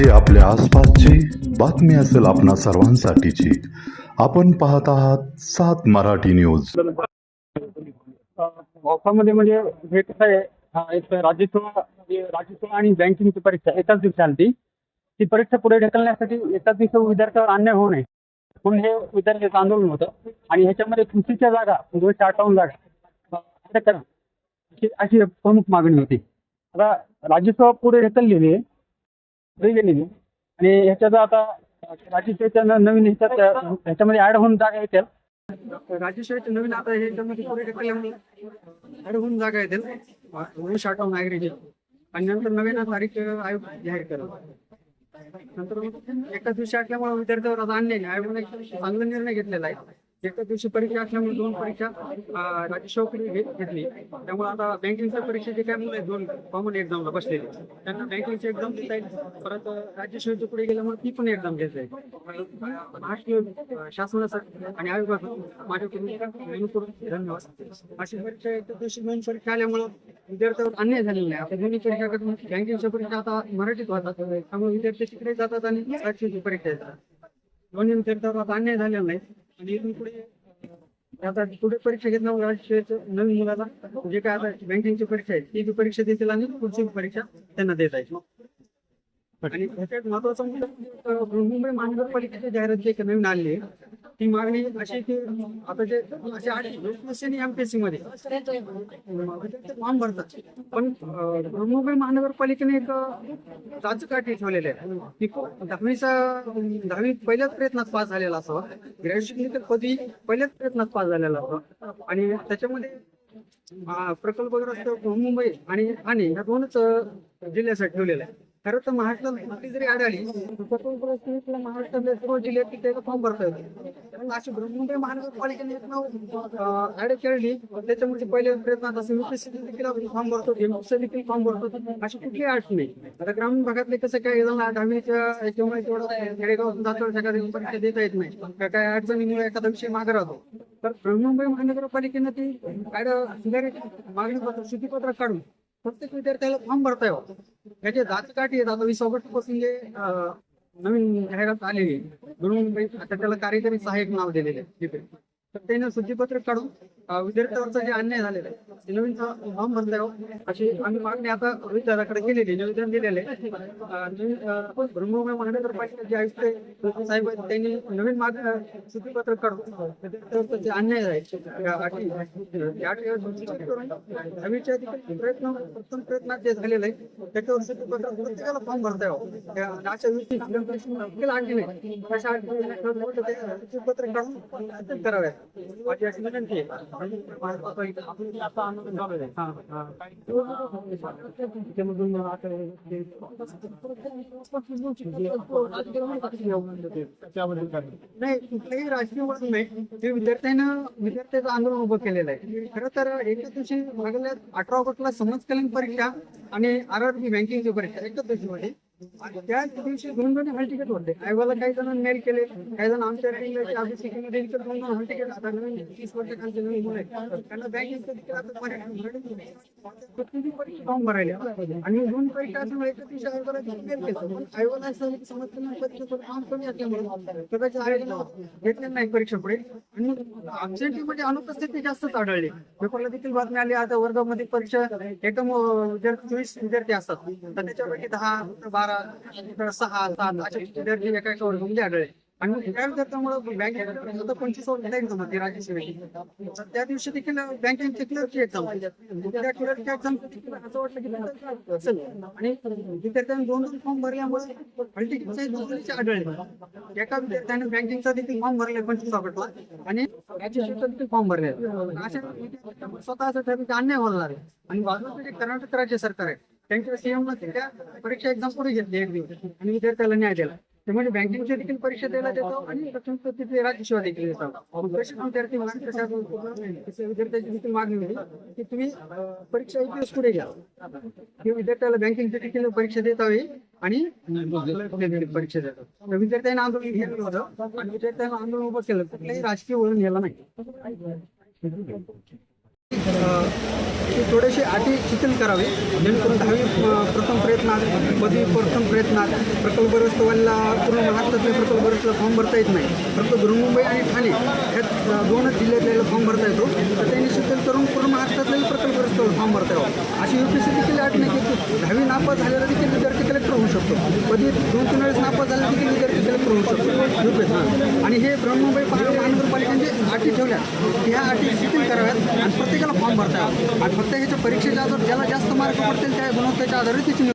जी आपल्या आसपासची बातमी असेल आपणा सर्वांसाठीची. आपण पाहत आहात सात मराठी न्यूज. वाफामध्ये म्हणजे हे कसं आहे राज्यसभा एक राज्यत्व म्हणजे राज्यत्व आणि बँकिंगची परीक्षा एकाच दिवशी ती परीक्षा पुढे ढकलण्यासाठी एकाच दिवशी विद्यार्थ्यावर अन्याय होऊ नये. म्हणून हे विद्यार्थ्याचं आंदोलन होतं. आणि ह्याच्यामध्ये कृषीच्या जागा म्हणजे दोनशे अठ्ठावन्न जागा करा अशी- अशी प्रमुख मागणी होती. आता राज्यसभा पुढे ढकललेली आहे. पुढे गेलेली आणि ह्याच्यात आता राज्यसभेच्या न- नवीन ह्याच्यात ह्याच्यामध्ये ऍड होऊन जागा येतील राज्यसेवेचे नवीन आता हे याच्यामध्ये पुढे ढकलल्यामुळे ऍड होऊन जागा येतील. दोनशे आठव ऍग्रीचे आणि नंतर नवीन तारीख आयोग जाहीर करेल. नंतर एकाच दिवशी असल्यामुळे विद्यार्थ्यावर आता आणले आयोगाने चांगला निर्णय घेतलेला आहे. एका दिवशी परीक्षा असल्यामुळे दोन परीक्षा राजेशाहकडे घेतली. त्यामुळे आता बँकिंगच्या परीक्षेचे काय मुलं दोन कॉमन एक्झामला बसलेले. त्यांना बँकिंगची एक्झाम देता येईल. परत राज्यसेवेच्या पुढे गेल्यामुळे ती पण एक्झाम घेता येईल. महाराष्ट्र शासनासाठी आणि आयोगाकडून माझ्याकडून धन्यवाद. अशी परीक्षा एकाच दिवशी दोन परीक्षा आल्यामुळं विद्यार्थ्यावर अन्याय झालेला नाही आता दोन्ही परीक्षा करून बँकिंगच्या परीक्षा आता मराठीत होतात त्यामुळे विद्यार्थी तिकडे जातात आणि राज्याची परीक्षा येतात दोन्ही विद्यार्थ्यावर आता अन्याय झालेला नाही म्हणजे आणि इथून पुढे आता पुढे परीक्षा घेतला नवीन मुलाला जे काय आता बँकिंगची परीक्षा आहे ती बी परीक्षा देतील आणि पुढची परीक्षा त्यांना देता म्हणजे, आहे आणि त्याच्यात महत्वाचं म्हणजे मुंबई महानगरपालिकेची जाहिरात जे नवीन आली आहे. ती मागणी अशी की आता जे असे आहे लोकसंख्येने एमपीएससी मध्ये फॉर्म भरतात पण मुंबई महानगरपालिकेने एक काठी ठेवलेले आहे. की दहावीचा दहावी पहिल्याच प्रयत्नात पास झालेला असावा ग्रॅज्युएशन तर कधी पहिल्याच प्रयत्नात पास झालेला असावा आणि त्याच्यामध्ये प्रकल्पग्रस्त मुंबई आणि ठाणे या दोनच जिल्ह्यासाठी ठेवलेला आहे. खरं तर महाराष्ट्रात कुठली जरी आढळली महाराष्ट्रातल्या सर्व जिल्ह्यात त्याचा फॉर्म भरता येतो. पण अशी मुंबई महानगरपालिकेने एक नाव ऍड पहिल्या प्रयत्नात असं युपीएससी देखील फॉर्म भरतो एमपीएससी देखील फॉर्म भरतो अशी कुठली अट नाही. आता ग्रामीण भागातले कसं काय जण दहावीच्या याच्यामुळे तेवढं खेडेगाव जातो एखाद्या परीक्षा देता येत नाही. का काय अडचणीमुळे एखादा विषय मागे राहतो. तर मुंबई महानगरपालिकेनं ती कायदा सुधारित मागणी पत्र सूचीपत्रक काढून प्रत्येक विद्यार्थ्याला फॉर्म भरता यावं त्याचे जातकाठी आहेत. आता वीस ऑगस्टपासून जे नवीन जाहिरात आलेली म्हणून आता त्याला कार्यकारी सहाय्यक नाव दिलेले आहे. तिथे. तर त्याने सूचीपत्रक काढून विद्यार्थ्यावरचा जे अन्याय झालेला आहे ते नवीन फॉर्म भरता हो. अशी आम्ही मागणी आता रोहित दादाकडे केलेली निवेदन दिलेले आहे. अं, नवीन, महानगरपालिका जे आयुक्त आहे, साहेब आहेत, त्यांनी नवीन माग सूचीपत्रक काढून विद्यार्थ्यावरचा जे अन्याय आहे या करून दहावीच्या प्रयत्न प्रथम प्रयत्नात जे झालेलं आहे त्याच्यावर सूचीपत्रक प्रत्येकाला फॉर्म भरता हो. यावं अशा व्यक्ती देखील आणखी नाही. अशा अटी काढून अत्यंत माझी अशी विनंती आहे. नाही कुठलंही राजकीय वळण नाही. ते विद्यार्थ्यांना विद्यार्थ्याचं आंदोलन उभं केलेलं आहे. खरं तर एकाच दिवशी मागल्या अठरा ऑगस्टला समाजकल्याण परीक्षा आणि आर आर बी बँकिंगची परीक्षा एकाच दिवशी होती त्या दिवशी दोन दोन हॉल तिकीट होते आयोगाला काही जण मेल केले काही जण आमच्या ranking दोन दोन हॉल तिकीट आता नवीन तीस वर्षांचे नवीन मुलं आहेत. त्यांना बँकिंगचं देखील परीक्षा फॉर्म भरायला आणि दोन परीक्षा असल्यामुळे एकच आयोगाला मेल असं झालं की समजताना परीक्षेचं काम कमी असल्यामुळे कदाचित आयोगाला घेतलेलं नाही परीक्षा पुढे आणि ऍबसेंटी म्हणजे अनुपस्थिती जास्तच आढळली पेपरला देखील बातमी आली आता वर्गामध्ये परीक्षा एकदम विद्यार्थी चोवीस विद्यार्थी असतात तर त्याच्यापैकी दहा बारा सहा सात असे विद्यार्थी एका एका वर्गामध्ये आढळले आणि मग काय त्यामुळे बँकेत पंचवीस वर्ष एक्झाम होती राज्यसेवेची तर त्या दिवशी देखील बँकेची क्लर्कची एक्झाम त्या क्लर्कच्या एक्झाम असं वाटलं की असेल आणि विद्यार्थ्यांनी दोन दोन फॉर्म भरल्यामुळे हल्टीचे म्हणजे दुसरीचे आढळले. एका विद्यार्थ्याने बँकिंगचा देखील फॉर्म भरले पंचवीस ऑगस्टला. आणि राज्यसेवेचा देखील फॉर्म भरले. अशा विद्यार्थ्यांना स्वतः असं ठरलं की अन्याय होणार आहे. आणि बाजूला जे कर्नाटक राज्य सरकार आहे त्यांच्या सीएम त्या परीक्षा एक्झाम पुढे घेतली एक दिवस. आणि विद्यार्थ्याला न्याय दिला. म्हणजे बँकिंगच्या देखील परीक्षा देतो आणि प्रथम राज्यसेवा देखील देतो विद्यार्थी महाराष्ट्र विद्यार्थ्याची देखील मागणी होती की तुम्ही परीक्षा एक दिवस पुढे घ्या. की विद्यार्थ्याला बँकिंगची देखील परीक्षा देता येईल आणि परीक्षा देतात विद्यार्थ्यांना आंदोलन घेतलं होतं आणि विद्यार्थ्यांना आंदोलन उभं केलं कुठलंही राजकीय वळण गेलं नाही. ते थोडेसे अटी शिथिल करावे. जेणेकरून दहावी प्रथम प्रयत्नात पदवी प्रथम प्रयत्नात प्रकल्पग्रस्तवाला पूर्ण महाराष्ट्रातले प्रकल्पग्रस्तला फॉर्म भरता येत नाही. फक्त बृहमुंबई आणि ठाणे ह्या दोनच जिल्ह्यातल्याला फॉर्म भरता येतो. तर त्यांनी शिथिल करून पूर्ण महाराष्ट्रातले प्रकल्पग्रस्तवाला फॉर्म भरता येतो अशी यू पी सी देखील अट नाही की दहावी नापास झालेला देखील विद्यार्थी कलेक्टर होऊ शकतो. पदवी दोन तीन वेळेस नापास झाला देखील विद्यार्थी कलेक्टर होऊ शकतो. यू पी आणि हे बृहमुंबई महानगरपालिकांचे महानगरपालिकेने अटी ठेवल्या ह्या अटी शिथिल कराव्यात आणि प्रत्येकाला फॉर्म भरता यावा. आणि फक्त ह्याच्या परीक्षेच्या आधार ज्याला जास्त मार्क पडतील त्या गुणवत्तेच्या आधारे तिची